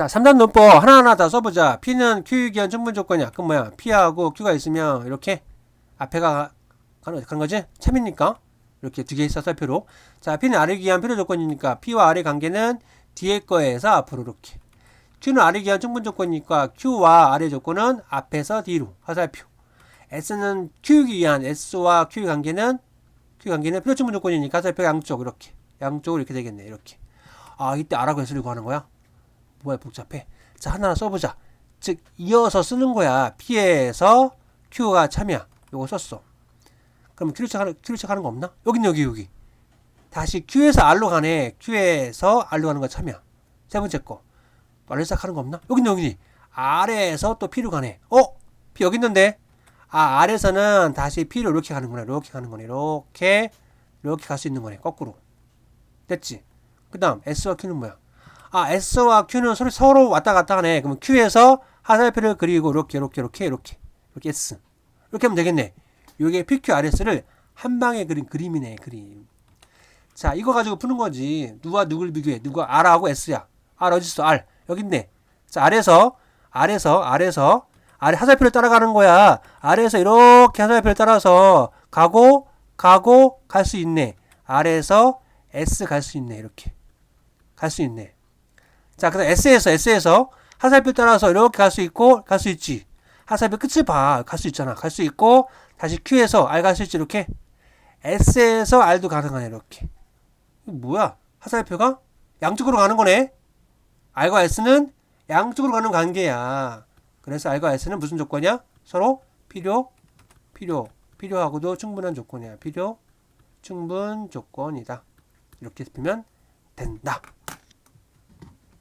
자, 3단 논법 하나하나 다 써보자. P는 Q에 기한 충분 조건이야. 그럼 뭐야? P하고 Q가 있으면 이렇게 앞에가 가는, 거지? 참이니까. 이렇게 두 개 있어 살표로. 자, P는 R에 기한 필요 조건이니까 P와 R의 관계는 뒤에 거에서 앞으로 이렇게. Q는 R에 기한 충분 조건이니까 Q와 R의 조건은 앞에서 뒤로 화살표. S는 Q에 기한 S와 Q의 관계는 Q 관계는 필요 충분 조건이니까 화살표 양쪽 이렇게. 양쪽으로 이렇게 되겠네. 이렇게. 아, 이때 R하고 S를 구하는 거야? 뭐야 복잡해. 자 하나 써보자. 즉 이어서 쓰는 거야. P에서 Q가 참이야. 요거 썼어. 그럼 Q를 체크하는, Q를 체크하는 거 없나? 여긴 여기 여기. 다시 Q에서 R로 가네. Q에서 R로 가는 거 참이야. 세 번째 거. R을 시작하는 거 없나? 여긴 여기. R에서 또 P로 가네. 어? P 여기 있는데? 아 R에서는 다시 P로 이렇게 가는구나. 이렇게 가는 거네. 이렇게 이렇게 갈 수 있는 거네. 거꾸로. 됐지? 그 다음 S와 Q는 뭐야? 아, S와 Q는 서로, 서로 왔다 갔다 하네. 그러면 Q에서 화살표를 그리고 이렇게, 이렇게, 이렇게, 이렇게, 이렇게 S. 이렇게 하면 되겠네. 요게 PQRS를 한 방에 그린 그림이네, 그림. 자, 이거 가지고 푸는 거지. 누가 누굴 비교해? 누가 R하고 S야. R 어딨어? R. 여기 있네. 자, R에서, R에서, R에서, 아래 화살표를 따라가는 거야. 아래에서 이렇게 화살표를 따라서 가고, 가고, 갈 수 있네. R에서 S 갈 수 있네. 이렇게. 갈 수 있네. 자, 그다음 S에서 S에서 화살표 따라서 이렇게 갈 수 있고 갈 수 있지. 화살표 끝을 봐. 갈 수 있잖아. 갈 수 있고 다시 Q에서 R 갈 수 있지 이렇게. S에서 R도 가능하네 이렇게. 뭐야? 화살표가 양쪽으로 가는 거네. R과 S는 양쪽으로 가는 관계야. 그래서 R과 S는 무슨 조건이야? 서로 필요, 필요, 필요하고도 충분한 조건이야. 필요, 충분 조건이다. 이렇게 쓰면 된다.